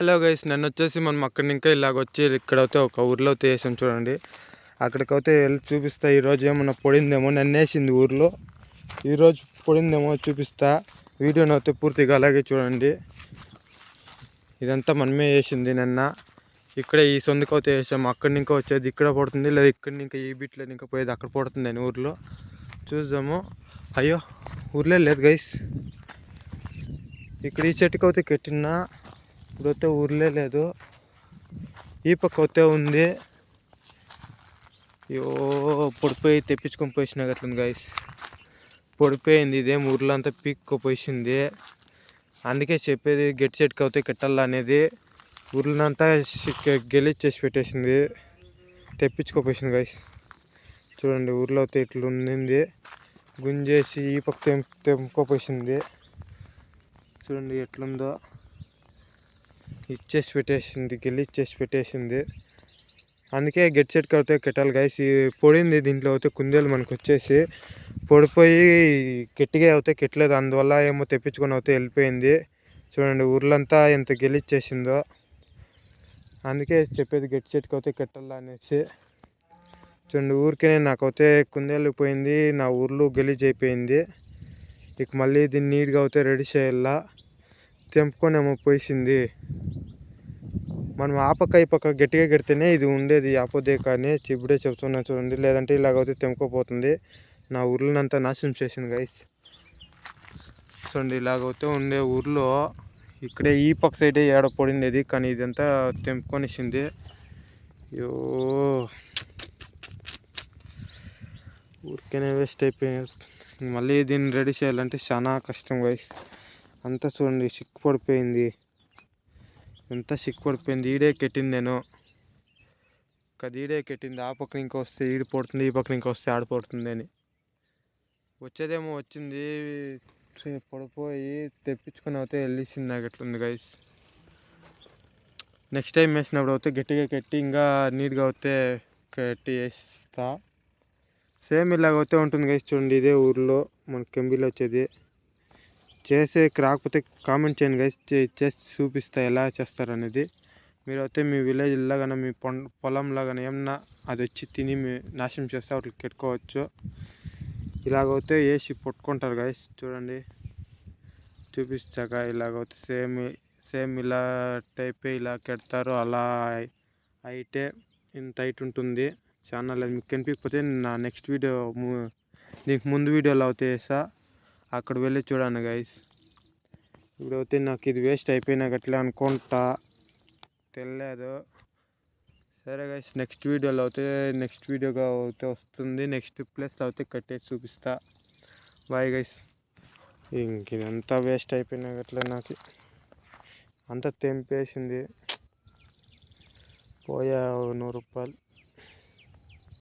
Hello guys నన్ను వచ్చేసి మనం అక్కడి ఇంకా ఇలాగ వచ్చి ఇక్కడైతే ఒక ఊర్లో అయితే వేసాం చూడండి. అక్కడికైతే వెళ్ళి చూపిస్తా ఈరోజు ఏమన్నా పొడిందేమో నన్ను వేసింది ఊర్లో ఈరోజు పొడిందేమో చూపిస్తా వీడియోని అయితే పూర్తిగా అలాగే చూడండి. ఇదంతా మనమే వేసింది నిన్న. ఇక్కడ ఈ సొందుకైతే వేసాం అక్కడి ఇంకా వచ్చేది ఇక్కడ పడుతుంది లేదా ఇక్కడి ఇంకా ఈ బీట్లో ఇంకా పోయేది అక్కడ పడుతుంది అని ఊర్లో. చూద్దాము. అయ్యో ఊర్లే లేదు గైస్. ఇక్కడ ఈ చెట్టుకైతే అయితే కట్టినా ఇప్పుడైతే ఊర్లే లేదు. ఈ పక్క అయితే ఉంది. అయ్యో పొడిపోయి తెప్పించుకొని పోసిన అట్లుంది గాయస్ పొడిపోయింది ఇదేం ఊర్లో అంతా పీక్కపోసింది. అందుకే చెప్పేది గట్టి చెట్టుకు అయితే కట్టాల అనేది. ఊర్లనంతా గెలిచేసి పెట్టేసింది. తెప్పించుకోపోయింది గాయస్ చూడండి ఊర్లో అయితే ఇట్లా ఉండింది గుంజేసి ఈ పక్క తెంపుకోపోసింది. చూడండి ఎట్లుందో. ఇచ్చేసి పెట్టేసింది గిల్లి ఇచ్చేసి పెట్టేసింది. అందుకే గెట్ సెట్ కడితే కెట్టాలి గాయస్ పొడింది దీంట్లో అయితే కుందేలు మనకు వచ్చేసి పొడిపోయి గట్టిగా అయితే కెట్టలేదు. అందువల్ల ఏమో తెప్పించుకొని అయితే వెళ్ళిపోయింది. చూడండి ఊర్లంతా ఎంత గెలిచ్చేసిందో అందుకే చెప్పేది గెట్ సెట్కి అయితే కెట్టాల అనేసి. చూడండి ఊరికే నాకైతే కుందేలు పోయింది నా ఊర్లో గలీజ్ అయిపోయింది ఇక మళ్ళీ దీన్ని నీట్గా అయితే రెడీ చేయాలా? తెంపుకొని ఏమో పోసింది. మనం ఆ పక్క ఈ పక్క గట్టిగా కడితేనే ఇది ఉండేది ఆపోదే కానీ చిప్పుడే చెప్తున్నా చూడండి. లేదంటే ఇలాగైతే తెంపుకోపోతుంది. నా ఊర్లనంతా నాశనం చేసింది గైస్ చూడండి ఇలాగైతే ఉండే ఊర్లో ఇక్కడే ఈ పక్క సైడే ఏడ పడిండేది కానీ ఇదంతా తెంపుకొనిసింది. అయ్యో. ఊరికేనే వేస్ట్ అయిపోయింది. మళ్ళీ దీన్ని రెడీ చేయాలంటే చాలా కష్టం గైస్ అంతా చూడండి సిక్కు పడిపోయింది ఎంత సిక్కుపడిపోయింది. ఈడే కెట్టింది నేను. అది ఈడే కెట్టింది. ఆ పక్కన ఇంకా వస్తే ఈడు పడుతుంది ఈ పక్కన ఇంకా వస్తే ఆడిపోతుంది అని. వచ్చేదేమో వచ్చింది. పడిపోయి తెప్పించుకొని అయితే వెళ్ళేసింది నాకు ఎట్లుంది గైస్ నెక్స్ట్ టైం వేసినప్పుడు అయితే గట్టిగా కట్టి ఇంకా నీట్గా అయితే కట్టి వేస్తా. సేమ్ ఇలాగ అయితే ఉంటుంది గైస్ చూడండి ఇదే ఊర్లో. మన కెంబిలో వచ్చేది. చేసే రాకపోతే కామెంట్ చేయండి గైస్ చేసి చూపిస్తా ఎలా చేస్తారు అనేది మీరు అయితే మీ విలేజ్లో కానీ మీ పొలంలో కానీ ఏమన్నా అది వచ్చి తిని మీ నాశనం చేస్తే వాటికి పెట్టుకోవచ్చు ఇలాగైతే వేసి పట్టుకుంటారు గైస్ చూడండి. చూపిస్తాక ఇలాగైతే సేమ్ సేమ్ ఇలా టైప్ ఇలా కెడతారు అలా అయితే ఇంత హైట్ ఉంటుంది. ఛానల్ మీకు కనిపించకపోతే నా నెక్స్ట్ వీడియో దీనికి ముందు వీడియోలో అయితే వేసా అక్కడ వెళ్ళి చూడండి గైస్ ఇప్పుడైతే నాకు ఇది వేస్ట్ అయిపోయినా అట్లా అనుకుంటా. తెలియదు సరే గైస్ నెక్స్ట్ వీడియోలో అయితే నెక్స్ట్ వీడియోగా అయితే వస్తుంది. నెక్స్ట్ ప్లేస్లో అయితే కట్టేసి చూపిస్తా. బాయ్ గైస్ ఇంక ఇదంతా వేస్ట్ అయిపోయినా అట్లా నాకు అంతా తెంపేసింది. పోయా నూరు రూపాయలు.